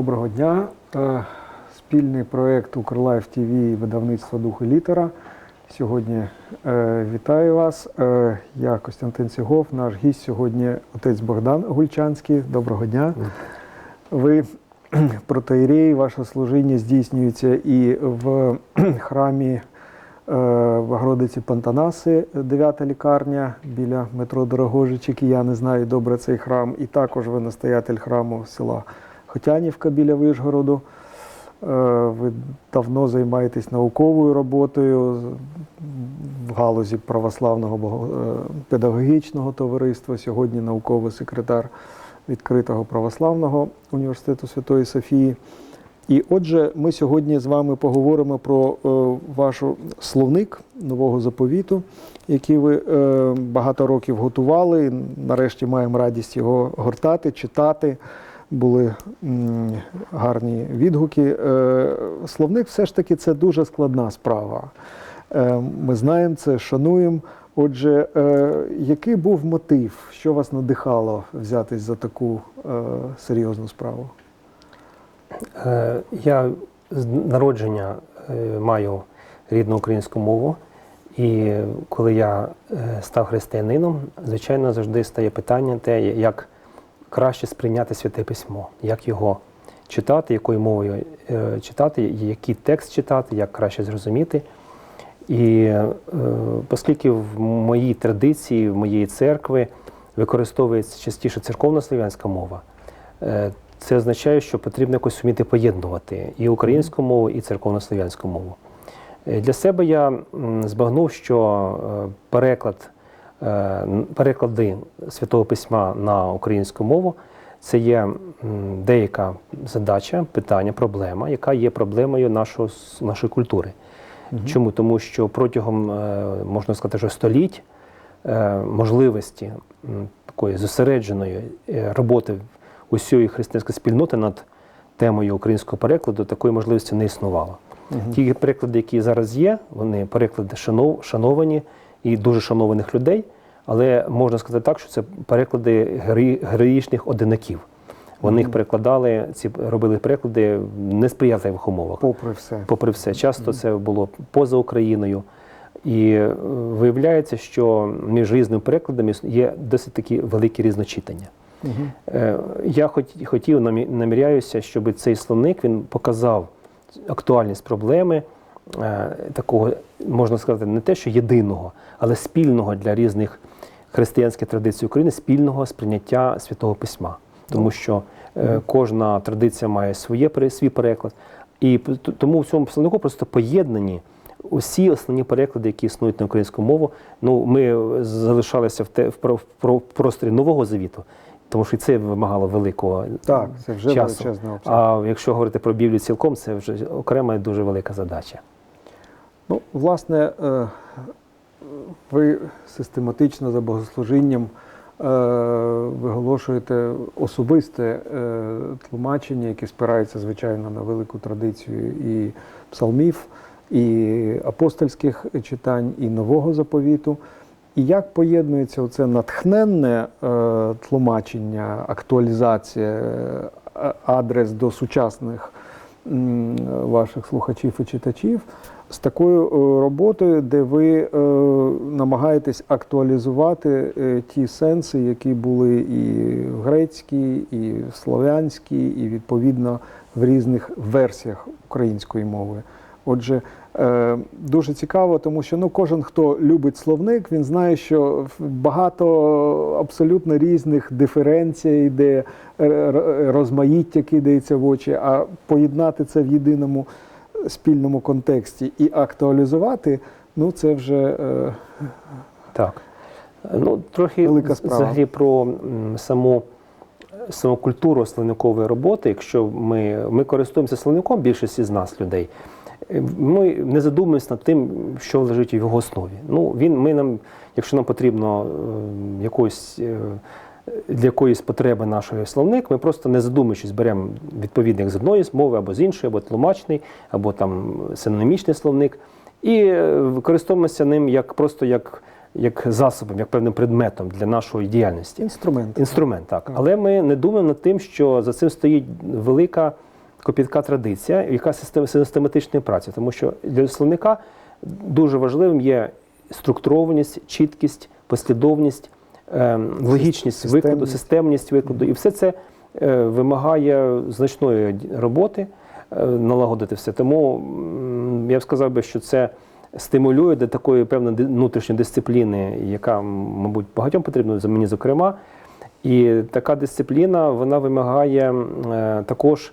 Доброго дня. Е, Спільний проєкт Укрлайф ТВ і видавництво Дух і літера. Сьогодні е, вітаю вас. Е, я Костянтин Сігов, наш гість сьогодні отець Богдан Гульчанський. Доброго дня. Ви протоїрей, ваше служіння здійснюється і в храмі е, Богородиці Пантанаси, 9 лікарня біля метро Дорогожичик. Я не знаю добре цей храм. І також ви настоятель храму села Хотянівка біля Вишгороду. Е, Ви давно займаєтесь науковою роботою в галузі православного е, педагогічного товариства. Сьогодні науковий секретар відкритого православного університету Святої Софії. І отже, ми сьогодні з вами поговоримо про е, ваш словник нового заповіту, який ви багато років готували. Нарешті маємо радість його гортати, читати. Були гарні відгуки. Е, словник все ж таки це дуже складна справа. Е, ми знаємо це, шануємо. Отже, е, який був мотив, що вас надихало взятись за таку серйозну справу? Я з народження маю рідну українську мову, і коли я став християнином, звичайно, завжди стає питання те, як краще сприйняти святе письмо, як його читати, якою мовою е, читати, який текст читати, як краще зрозуміти. І е, оскільки в моїй традиції, в моєї церкви використовується частіше церковно-слов'янська мова, е, це означає, що потрібно якось вміти поєднувати і українську мову, і церковно-слов'янську мову. Для себе я збагнув, що переклад, переклади Святого Письма на українську мову це є деяка задача, питання, проблема, яка є проблемою нашого, нашої культури. Чому? Тому що протягом, е, можна сказати, що століть е, можливості такої зосередженої е, роботи усієї християнської спільноти над темою українського перекладу такої можливості не існувало. Ті переклади, які зараз є, вони переклади шанов, шановані і дуже шанованих людей, але можна сказати так, що це переклади героїчних одинаків. Вони їх перекладали, ці робили переклади в несприятливих умовах Попри все. попри все. Часто це було поза Україною. І е, виявляється, що між різними перекладами є досить такі великі різночитання. Е, Я хотів, намі- наміряюся, щоб цей словник він показав актуальність проблеми такого, можна сказати, не те, що єдиного, але спільного для різних християнських традицій України, спільного сприйняття святого письма. Тому що е, кожна традиція має своє, свій переклад. І тому в цьому словнику просто поєднані усі основні переклади, які існують на українську мову. Ну, ми залишалися в, те, в, про- в про- в просторі нового завіту, тому що і це вимагало великого Так, це вже часу. обсяг. А якщо говорити про Біблію цілком, це вже окрема і дуже велика задача. Ну, власне, е, ви систематично за богослужінням е, виголошуєте особисте е, тлумачення, яке спирається, звичайно, на велику традицію і псалмів, і апостольських читань, і нового заповіту. І як поєднується оце натхненне тлумачення, актуалізація, адрес до сучасних ваших слухачів і читачів з такою е, роботою, де ви е, намагаєтесь актуалізувати е, ті сенси, які були і в грецькій, і в слов'янській, і відповідно в різних версіях української мови. Отже, е, дуже цікаво, тому що ну, кожен, хто любить словник, він знає, що багато абсолютно різних диференцій, де розмаїття кидається в очі, а поєднати це в єдиному спільному контексті і актуалізувати, ну це вже е, Так. Ну, трохи Велика справа. взагалі про саму, саму культуру словникової роботи. Якщо ми, ми користуємося словником, більшість з нас людей, е, ми не задумуємося над тим, що лежить в його основі. Ну, він, ми нам, якщо нам потрібно е, якось. е, Для якоїсь потреби нашої словник, ми просто не задумуючись беремо відповідник з одної мови або з іншої, або тлумачний, або там синонімічний словник, і е, використовуємося ним як просто як, як засобом, як певним предметом для нашої діяльності. інструмент. Інструмент, так. Але ми не думаємо над тим, що за цим стоїть велика копітка традиція, яка систем- систематичної праці, тому що для словника дуже важливим є структурованість, чіткість, послідовність, логічність викладу, системність. викладу. І все це е, вимагає значної роботи е, налагодити все. Тому я б сказав би, що це стимулює до такої певної внутрішньої дисципліни, яка, мабуть, багатьом потрібна, за мені зокрема. І така дисципліна вона вимагає е, також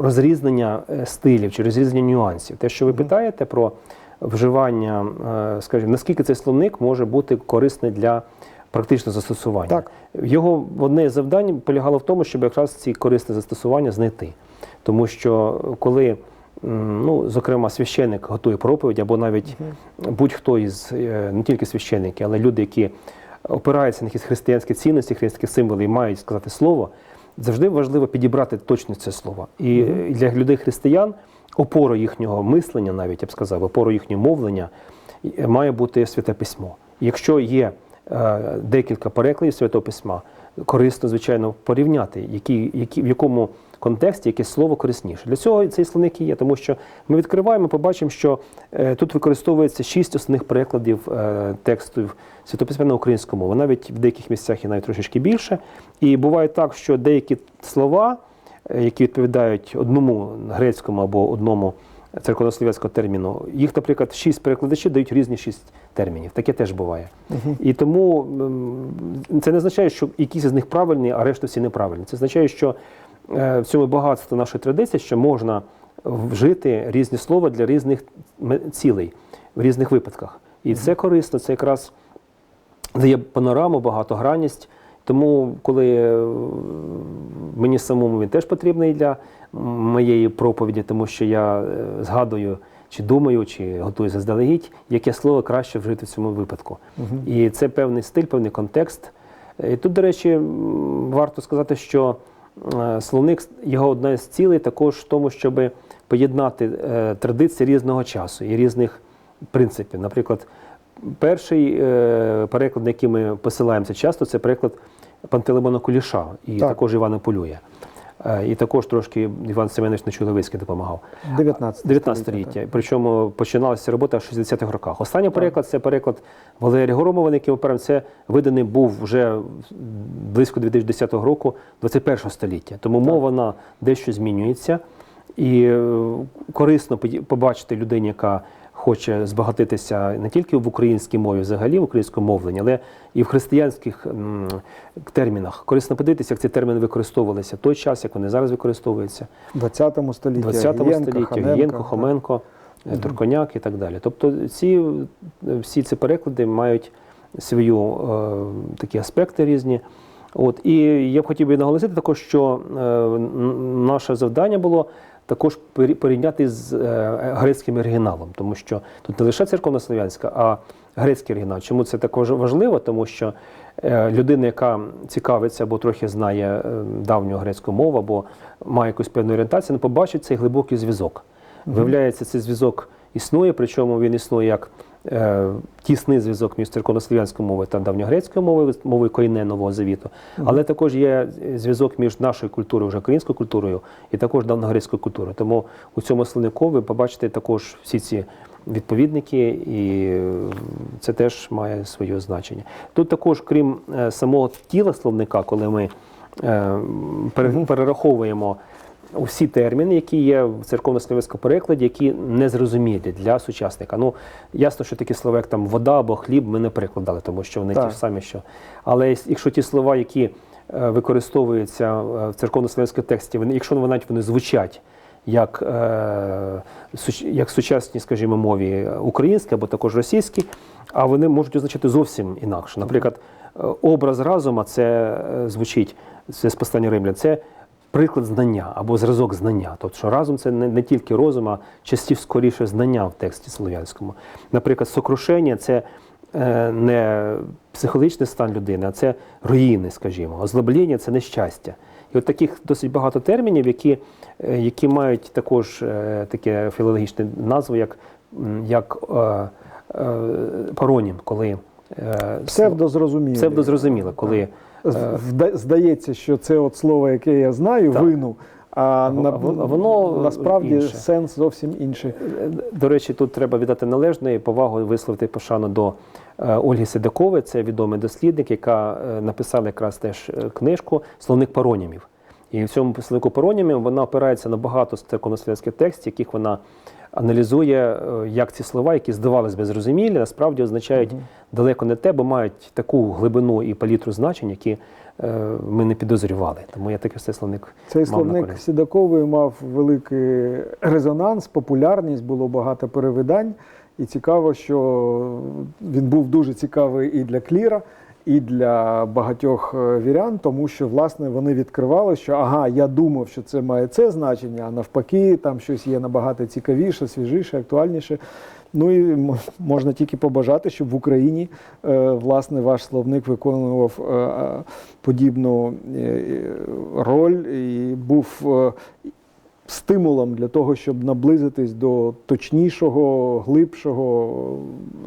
розрізнення стилів чи розрізнення нюансів. Те, що ви питаєте про вживання, скажімо, наскільки цей словник може бути корисний для практичного застосування. Так. Його одне з завдань полягало в тому, щоб якраз ці корисні застосування знайти. Тому що коли, ну, зокрема, священник готує проповідь, або навіть будь-хто із е, не тільки священники, але люди, які опираються на якісь християнські цінності, християнські символи і мають сказати слово, завжди важливо підібрати точно це слово. І е, для людей християн опорою їхнього мислення, навіть я б сказав, опорою їхнього мовлення е, має бути святе письмо. Якщо є декілька перекладів святого письма, корисно, звичайно, порівняти, які, які, в якому контексті яке слово корисніше. Для цього цей словник і є, тому що ми відкриваємо, побачимо, що е, тут використовується шість основних перекладів е, текстів святописьма на українську мову. Навіть в деяких місцях і навіть трошечки більше. І буває так, що деякі слова, е, які відповідають одному грецькому або одному церковнослов'янського терміну, їх, наприклад, шість перекладачів дають різні шість термінів. Таке теж буває. І тому це не означає, що якісь з них правильні, а решта всі неправильні. Це означає, що е, в цьому багатство нашої традиції, що можна вжити різні слова для різних цілей в різних випадках. І це корисно, це якраз дає панораму, багатогранність. Тому, коли е, мені самому він теж потрібний для моєї проповіді, тому що я е, згадую, чи думаю, чи готую заздалегідь, яке слово краще вжити в цьому випадку. І це певний стиль, певний контекст. Е, І тут, до речі, варто сказати, що е, словник його одна з цілей також в тому, щоб поєднати традиції різного часу і різних принципів. Наприклад, перший переклад, на який ми посилаємося часто, це переклад Пантелеймона Куліша і Так. також Івана Полюя. Е, І також трошки Іван Семенович Нечуловицький допомагав. 19 19 століття. Причому починалася робота в 60-х роках. Останній переклад це переклад Валерія Горомова, на який опираємося. Це виданий був вже близько 2010 року, 21 століття. Тому мова вона дещо змінюється. І е, корисно побачити людині, яка хоче збагатитися не тільки в українській мові, взагалі в українському мовленні, але і в християнських термінах. Корисно подивитися, як ці терміни використовувалися в той час, як вони зараз використовуються. В 20 столітті. 20 столітті Гієнко. Хоменко, е, Турконяк і так далі. Тобто ці, всі ці переклади мають свою е, такі аспекти різні. От, і я б хотів би наголосити також, що е, наше завдання було також порівняти з е, грецьким оригіналом, тому що тут не лише церковнослов'янська, а грецький оригінал. Чому це також важливо? Тому що е, людина, яка цікавиться або трохи знає е, давню грецьку мову, або має якусь певну орієнтацію, не побачить цей глибокий зв'язок. Виявляється, цей зв'язок існує, причому він існує як тісний зв'язок між церковнослов'янською мовою та давньогрецькою мовою, мовою корінне нового завіту. Але також є зв'язок між нашою культурою, вже українською культурою, і також давньогрецькою культурою. Тому у цьому словнику ви побачите також всі ці відповідники, і е, це теж має своє значення. Тут також, крім е, самого тіла словника, коли ми е, пере- перераховуємо усі терміни, які є в церковно-слов'янському перекладі, які незрозумілі для сучасника. Ну, ясно, що такі слова, як там вода або хліб, ми не перекладали, тому що вони Так. ті ж самі, що. Але якщо ті слова, які е, використовуються е, в церковно-слов'янському тексті, вони, якщо вони навіть вони звучать як, е, суч- як сучасні, скажімо, мові українські або також російські, а вони можуть означати зовсім інакше. Наприклад, образ разума це звучить це з послання римлян. Це приклад знання або зразок знання. Тобто, що разум це не, не тільки розум, а частіше скоріше знання в тексті слов'янському. Наприклад, сокрушення це е, не психологічний стан людини, а це руїни, скажімо. Озлоблення це нещастя. І от таких досить багато термінів, які, е, які мають також е, таке філологічне назву, як, як е, е, паронім, коли е, Псевдозрозуміло. псевдозрозуміло, коли Здається, що це от слово, яке я знаю, Так. вину, А на, воно- воно насправді інше. сенс зовсім інший. До речі, тут треба віддати належне і повагу висловити пошану до е, Ольги Седакової, це відомий дослідник, яка е, написала якраз теж е, книжку Словник паронімів. І в цьому словнику паронімів вона опирається на багато церковнослов'янських текстів, яких вона аналізує, е, як ці слова, які здавалось би зрозумілі, насправді означають далеко не те, бо мають таку глибину і палітру значень, які е, ми не підозрювали. Тому я такий цей словник Цей словник. Сідакової мав великий резонанс, популярність, було багато перевидань. І цікаво, що він був дуже цікавий і для кліра, і для багатьох е, вірян, тому що власне вони відкривали, що ага, я думав, що це має це значення, а навпаки, там щось є набагато цікавіше, свіжіше, актуальніше. Ну і можна тільки побажати, щоб в Україні е, власне ваш словник виконував е, подібну роль і був стимулом для того, щоб наблизитись до точнішого, глибшого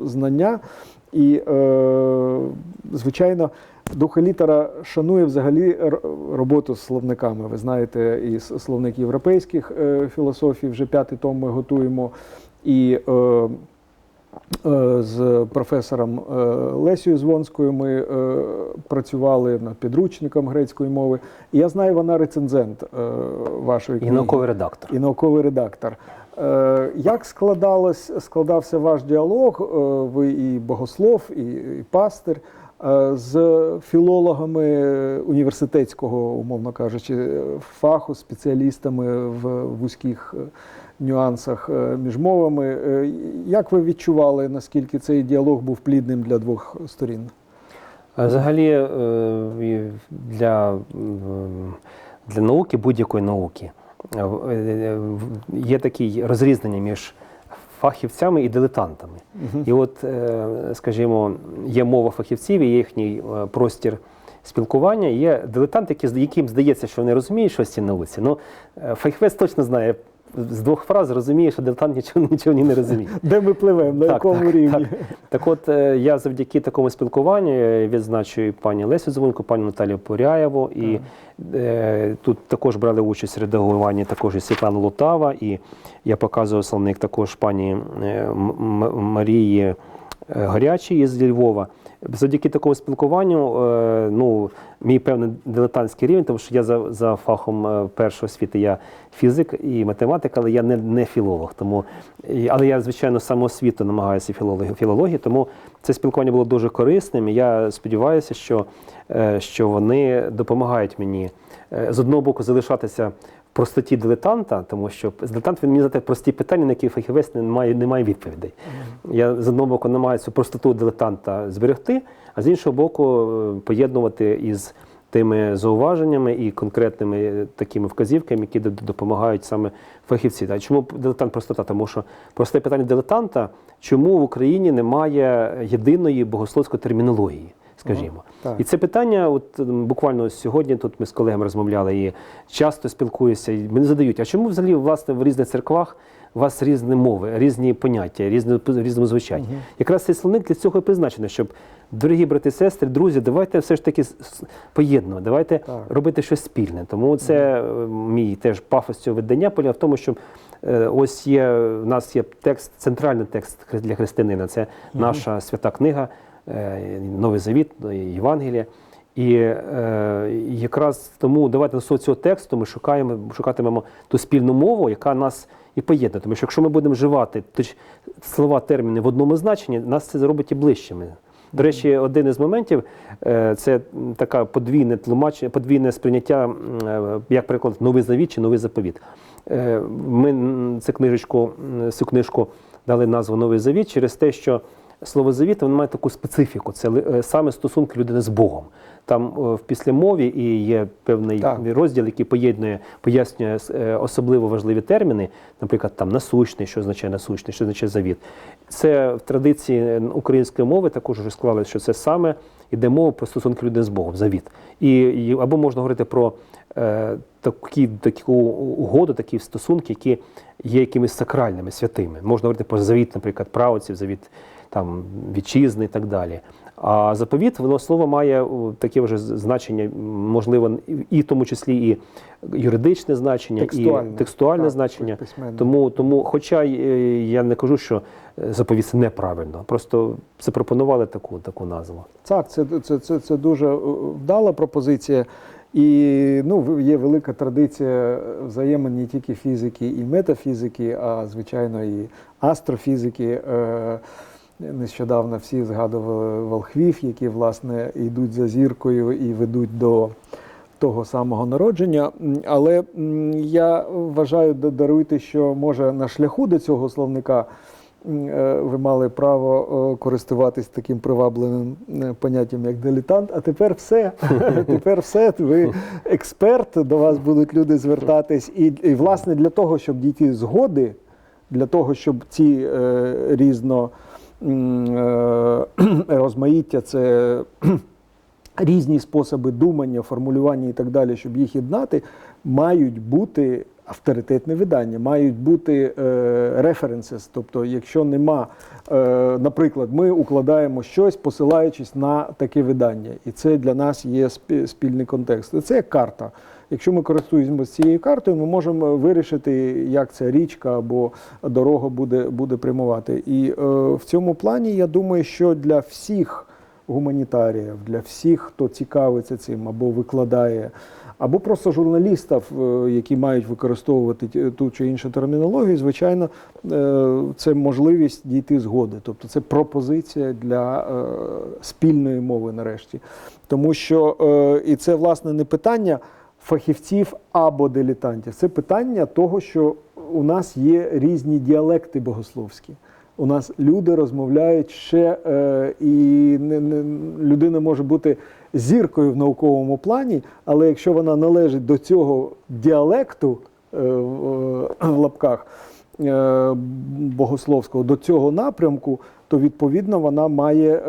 знання. І, е, звичайно, духа літера шанує взагалі роботу з словниками. Ви знаєте, і словник європейських е, філософій, вже п'ятий том ми готуємо. І е, з професором Лесією Звонською ми працювали над підручником грецької мови. І я знаю, вона рецензент вашої І науковий редактор. і науковий редактор. Е, Як складалось, складався ваш діалог? Е, Ви і богослов, і, і пастир е, з філологами університетського, умовно кажучи, фаху, спеціалістами в вузьких нюансах між мовами. Як ви відчували, наскільки цей діалог був плідним для двох сторін? Взагалі для, для науки, будь-якої науки, є таке розрізнення між фахівцями і дилетантами. І от, е, скажімо, є мова фахівців, і є їхній е, простір спілкування, є дилетанти, які, з- яким здається, що вони розуміють щось ці науці. Ну, е, фахівець точно знає. З двох фраз розуміє, що дилетант нічого, нічого ні не розуміє. Де ми пливемо, на Так, якому так, рівні? так. Так от е, я завдяки такому спілкуванню відзначую відзначу і пані Лесю Звонку, пані Наталію Поряєву. І е, тут також брали участь в редагуванні також і Світлана Лутава. І я показував словник також пані е, Марії е, Горячій із Львова. Завдяки такому спілкуванню, е, ну, мій певний дилетантський рівень, тому що я за, за фахом е, першої освіти я фізик і математик, але я не, не філолог. Тому, але я, звичайно, самоосвіту намагаюся філології, філології, тому це спілкування було дуже корисним. І я сподіваюся, що, що вони допомагають мені з одного боку залишатися простоті дилетанта, тому що дилетант він мені задає прості питання, на які фахівець не має, не має відповідей. Я з одного боку намагаюся простоту дилетанта зберегти, а з іншого боку, е, поєднувати із тими зауваженнями і конкретними е, такими вказівками, які допомагають саме фахівці. А чому дилетант простота? Тому що просте питання дилетанта, чому в Україні немає єдиної богословської термінології? Скажімо, так. і це питання, от буквально сьогодні тут ми з колегами розмовляли і часто спілкуюся, і мене задають, а чому взагалі власне в різних церквах у вас різні мови, різні поняття, різні різному звучать? Якраз цей словник для цього і призначений, щоб дорогі брати сестри, друзі, давайте все ж таки поєднувати, давайте Так. робити щось спільне. Тому це е, мій теж пафос цього видання полягав в тому, що е, ось є в нас є текст, центральний текст для християнина. Це наша свята книга, Новий Завіт, е, Євангелія. І е, якраз тому давайте основі цього тексту ми шукаємо, шукатимемо ту спільну мову, яка нас і поєднує. Тому що якщо ми будемо вживати точ, слова, терміни в одному значенні, нас це зробить і ближчими. До речі, один із моментів е, це м, така подвійне тлумачення, подвійне сприйняття, е, як приклад, новий завіт чи новий заповіт. Е, Ми цю книжечку, цю книжку дали назву Новий Завіт через те, що слово завіт воно має таку специфіку. Це е, саме стосунки людини з Богом. Там е, в післямові і є певний Так. розділ, який поєднує, пояснює е, особливо важливі терміни, наприклад, там насущний, що означає насущний, що означає завіт. Це в традиції української мови також вже склалося, що це саме йде мова про стосунки людини з Богом, завіт. І, і або можна говорити про е, такі, таку угоду, такі стосунки, які є якимись сакральними, святими. Можна говорити про завіт, наприклад, правоців, завіт там, вітчизни і так далі. А заповіт, воно слово має таке вже значення, можливо, і в тому числі і юридичне значення, Текстуальне. і текстуальне Так, значення. письменне. Тому, тому, хоча е, я не кажу, що е, заповіт це неправильно, просто запропонували таку, таку назву. Так, це, це, це, це дуже е, вдала пропозиція. І ну, є велика традиція взаємин не тільки фізики і метафізики, а звичайно і астрофізики. Е, Нещодавно всі згадували волхвів, які власне йдуть за зіркою і ведуть до того самого народження. Але я вважаю, да- даруйте, що може на шляху до цього словника е, ви мали право е, користуватись таким привабливим е, поняттям, як дилетант. А тепер все. Тепер все. Ви експерт, до вас будуть люди звертатись. І, і власне для того, щоб дійти згоди, для того, щоб ці е, різно розмаїття, це різні способи думання, формулювання і так далі, щоб їх єднати, мають бути авторитетне видання, мають бути референсес. Тобто, якщо нема, е, наприклад, ми укладаємо щось, посилаючись на таке видання, і це для нас є спільний контекст. Це як карта. Якщо ми користуємося цією картою, ми можемо вирішити, як ця річка або дорога буде, буде прямувати. І е, в цьому плані я думаю, що для всіх гуманітаріїв, для всіх, хто цікавиться цим або викладає, або просто журналістів, е, які мають використовувати ту чи іншу термінологію, звичайно, е, це можливість дійти згоди. Тобто це пропозиція для е, спільної мови нарешті. Тому що е, і це власне не питання фахівців або дилетантів, це питання того, що у нас є різні діалекти богословські. У нас люди розмовляють ще, е, і не, не, людина може бути зіркою в науковому плані, але якщо вона належить до цього діалекту е, в, в лапках е, богословського, до цього напрямку, то відповідно вона має е,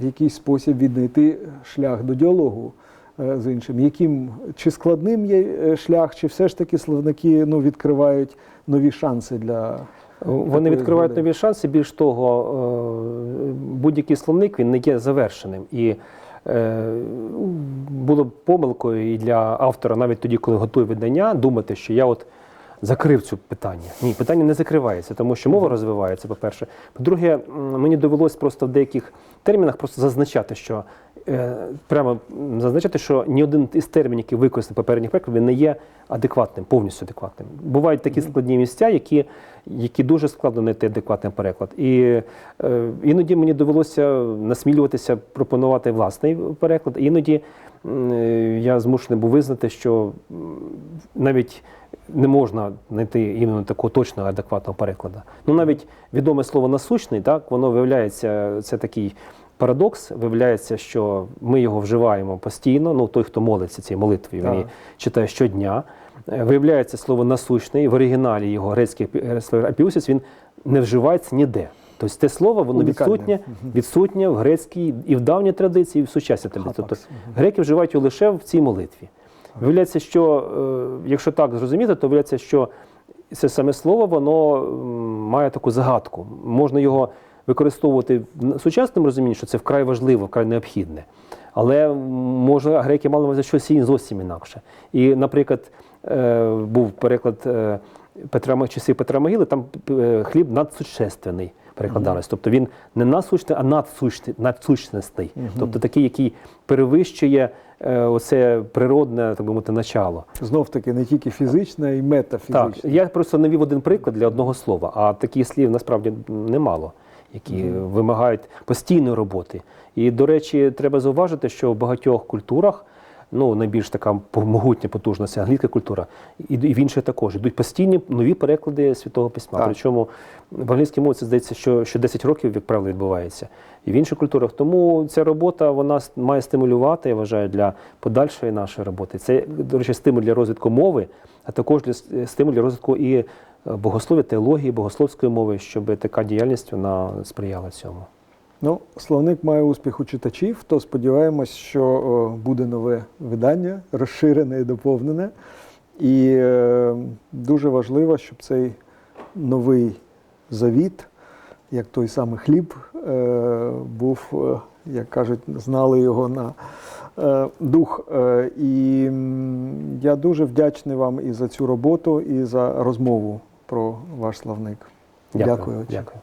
в якийсь спосіб віднайти шлях до діалогу е, з іншим. Яким чи складним є е, шлях, чи все ж таки словники ну, відкривають нові шанси для Вони відкривають нові шанси. Більш того, е, будь-який словник він не є завершеним. І е, було б помилкою і для автора, навіть тоді, коли готує видання, думати, що я от закрив цю питання. Ні, питання не закривається, тому що мова розвивається, по-перше. По-друге, мені довелось просто в деяких термінах просто зазначати, що е, прямо м, зазначати, що ні один із термінів, які використані в попередніх проєктах, він не є адекватним, повністю адекватним. Бувають такі складні місця, які, які дуже складно знайти адекватний переклад. І е, іноді мені довелося насмілюватися пропонувати власний переклад. Іноді е, я змушений був визнати, що навіть не можна знайти іменно такого точного адекватного перекладу. Ну навіть відоме слово насущний, так воно виявляється, це такий парадокс. Виявляється, що ми його вживаємо постійно. Ну той, хто молиться цією молитвою, він її читає щодня. Е, Виявляється слово насущний в оригіналі його грецький апіусіс, він не вживається ніде. Тобто це слово воно відсутнє, відсутнє в грецькій і в давній традиції, і в сучасній традиції. Тобто греки вживають його лише в цій молитві. Виявляється, що е, якщо так зрозуміти, то виявляється, що це саме слово воно має таку загадку. Можна його використовувати в сучасному розумінні, що це вкрай важливо, вкрай необхідне. Але може греки мали увазі щось і зовсім інакше. І, наприклад, е, був переклад е, Петра часів Петра Могили, там е, хліб надсущественний перекладалось. Тобто він не насущний, а надсущностний. Тобто такий, який перевищує оце природне, так би мовити, начало. Знов таки не тільки фізична, і метафізична. Так, я просто навів один приклад для одного слова, а таких слів насправді немало, які вимагають постійної роботи. І, до речі, треба зауважити, що в багатьох культурах, ну найбільш така могутня потужна англійська культура, і в інших також йдуть постійні нові переклади святого письма. Так. Причому в англійській мові це здається, що, що 10 років, як правило, відбувається. І в інших культурах. Тому ця робота вона має стимулювати, я вважаю, для подальшої нашої роботи. Це, до речі, стимуль для розвитку мови, а також для с- стимуль для розвитку і богослов'я, теології, богословської мови, щоб така діяльність вона сприяла цьому. Ну, словник має успіх у читачів, то сподіваємось, що буде нове видання, розширене і доповнене. І е, дуже важливо, щоб цей новий завіт, як той самий хліб, е, був е, як кажуть, знали його на дух. І я дуже вдячний вам і за цю роботу, і за розмову про ваш словник. Дякую. Дякую.